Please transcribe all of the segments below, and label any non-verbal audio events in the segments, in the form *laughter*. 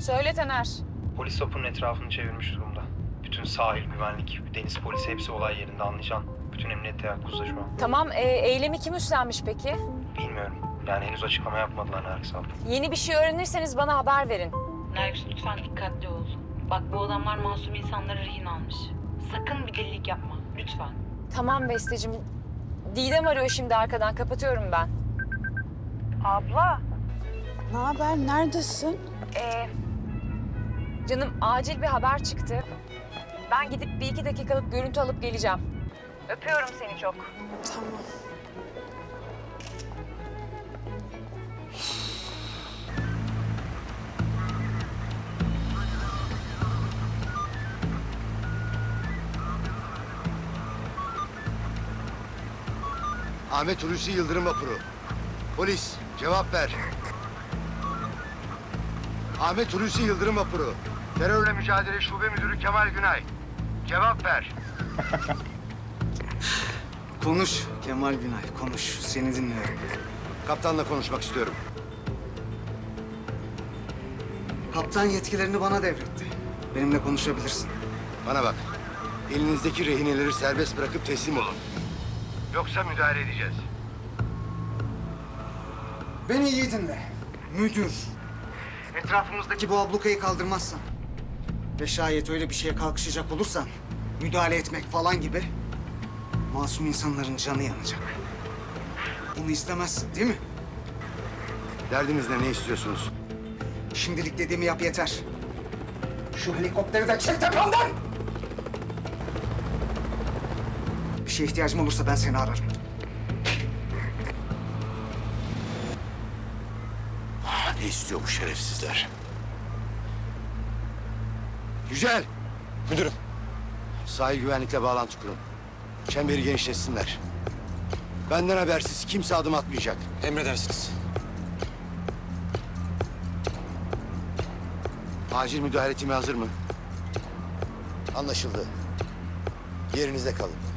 Söyle Taner. Polis vapurun etrafını çevirmiş durumda. Bütün sahil, güvenlik, deniz polisi hepsi olay yerinde anlayacağın. Bütün emniyet teyakkuzda şu an. Tamam, e, eylemi kim üstlenmiş peki? Bilmiyorum. Yani henüz açıklama yapmadılar Nergis abla. Yeni bir şey öğrenirseniz bana haber verin. Nergis lütfen dikkatli ol. Bak bu adamlar masum insanları rehin almış. Sakın bir delilik yapma. Lütfen. Tamam Besteciğim. Didem arıyor şimdi arkadan. Kapatıyorum ben. Abla. Ne haber? Neredesin? Ee, canım acil bir haber çıktı. Ben gidip bir iki dakikalık görüntü alıp geleceğim. Öpüyorum seni çok. Tamam. Ahmet Hulusi Yıldırım Vapuru. Polis cevap ver. Ahmet Hulusi Yıldırım Vapuru. Terörle Mücadele Şube Müdürü Kemal Günay. Cevap ver. *laughs* Konuş Kemal Günay, konuş. Seni dinliyorum. Kaptanla konuşmak istiyorum. Kaptan yetkilerini bana devretti. Benimle konuşabilirsin. Bana bak. Elinizdeki rehineleri serbest bırakıp teslim olun. Yoksa müdahale edeceğiz. Beni iyi dinle. Müdür. Etrafımızdaki bu ablukayı kaldırmazsan ve şayet öyle bir şeye kalkışacak olursan müdahale etmek falan gibi masum insanların canı yanacak. Bunu istemezsin değil mi? Derdiniz ne? Ne istiyorsunuz? Şimdilik dediğimi yap yeter. Şu helikopteri de çek tepemden! Bir şeye ihtiyacım olursa ben seni ararım. Ne istiyor bu şerefsizler? Yücel! Müdürüm. Sahil güvenlikle bağlantı kurun. Çemberi genişletsinler. Benden habersiz kimse adım atmayacak. Emredersiniz. Acil müdahale timi hazır mı? Anlaşıldı. Yerinizde kalın.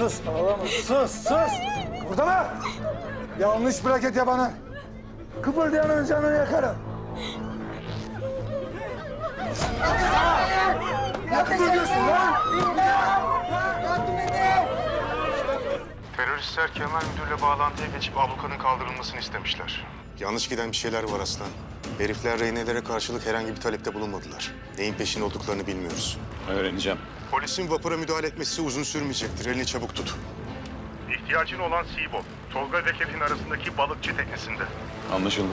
Sus ağlama sus sus. Burada mı? Yanlış bir hareket yapanı. Kıpırdayanın canını yakarım. Ne kıpırdıyorsun lan? Teröristler Kemal Müdür'le bağlantıya geçip ablukanın kaldırılmasını istemişler. Yanlış giden bir şeyler var aslan. Herifler rehinelere karşılık herhangi bir talepte bulunmadılar. Neyin peşinde olduklarını bilmiyoruz. Öğreneceğim. Polisin vapura müdahale etmesi uzun sürmeyecektir. Elini çabuk tut. İhtiyacın olan Seabolt, Tolga ve Kevin arasındaki balıkçı teknesinde. Anlaşıldı.